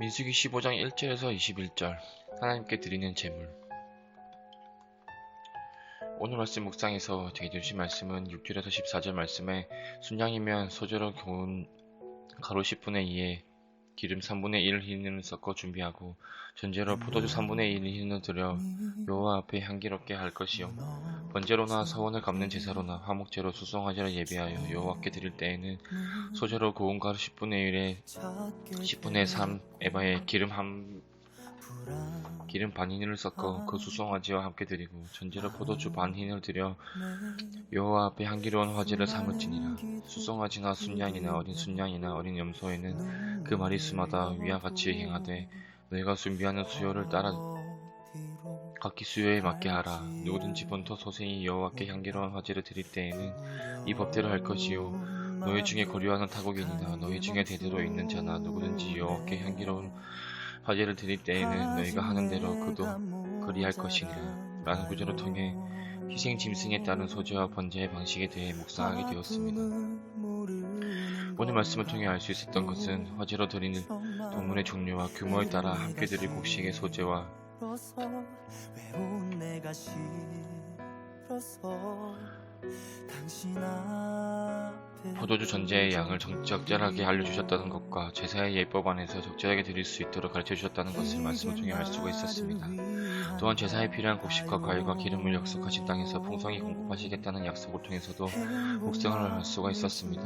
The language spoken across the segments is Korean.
민수기 15장 1절에서 21절. 하나님께 드리는 제물. 오늘 말씀 묵상에서 되게 주신 말씀은 6절에서 14절 말씀에 순양이면 소재로 겨운 가루 10분의 2에 기름 3분의 1 흰을 섞어 준비하고 전제로 포도주 3분의 1 흰을 들여 여호와 앞에 향기롭게 할 것이요. 번제로나 서원을 갚는 제사로나 화목제로 수송화제를 예비하여 여호와께 드릴 때에는 소재로 고운 가루 10분의 1에 10분의 3 에바에 기름 한 기름 반 흰을 섞어 그 수송화제와 함께 드리고 전제로 포도주 반 흰을 들여 여호와 앞에 향기로운 화제를 삼을지니라. 수송아지나 순양이나 어린 순양이나 어린 염소에는 그 마리수마다 위와 같이 행하되 너희가 준비하는 수요를 따라 각기 수요에 맞게 하라. 누구든지 본토 소생이 여호와께 향기로운 화제를 드릴 때에는 이 법대로 할 것이요. 너희 중에 거류하는 타국인이나 너희 중에 대대로 있는 자나 누구든지 여호와께 향기로운 화제를 드릴 때에는 너희가 하는 대로 그도 그리할 것이니라 라는 구절을 통해 희생 짐승에 따른 소재와 번제의 방식에 대해 묵상하게 되었습니다. 오늘 말씀을 통해 알 수 있었던 것은 화제로 드리는 동물의 종류와 규모에 따라 함께 드릴 곡식의 소재와 포도주 전제의 양을 정- 적절하게 알려주셨다는 것과 제사의 예법 안에서 적절하게 드릴 수 있도록 가르쳐 주셨다는 것을 말씀을 통해 알 수가 있었습니다. 또한 제사에 필요한 곡식과 과일과 기름을 약속하신 땅에서 풍성히 공급하시겠다는 약속을 통해서도 묵상을 할 수가 있었습니다.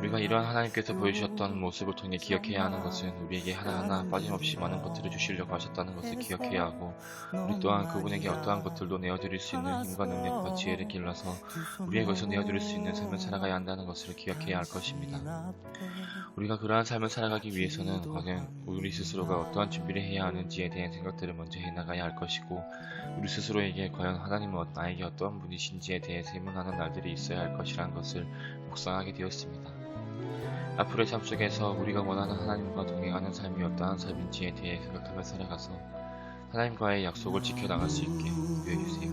우리가 이러한 하나님께서 보여주셨던 모습을 통해 기억해야 하는 것은 우리에게 하나하나 빠짐없이 많은 것들을 주시려고 하셨다는 것을 기억해야 하고 우리 또한 그분에게 어떠한 것들도 내어드릴 수 있는 힘과 능력과 지혜를 길러서 우리의 것을 내어드릴 수 있는 삶을 살아가야 한다는 것을 기억해야 할 것입니다. 우리가 그러한 삶을 살아가기 위해서는 과연 우리 스스로가 어떠한 준비를 해야 하는지에 대한 생각들을 먼저 해나가야 할 것이고 우리 스스로에게 과연 하나님은 나에게 어떠한 분이신지에 대해 세문하는 날들이 있어야 할 것이라는 것을 묵상하게 되었습니다. 앞으로의 삶 속에서 우리가 원하는 하나님과 동행하는 삶이 어떠한 삶인지에 대해 생각하며 살아가서 하나님과의 약속을 지켜나갈 수 있게 인도해 주세요.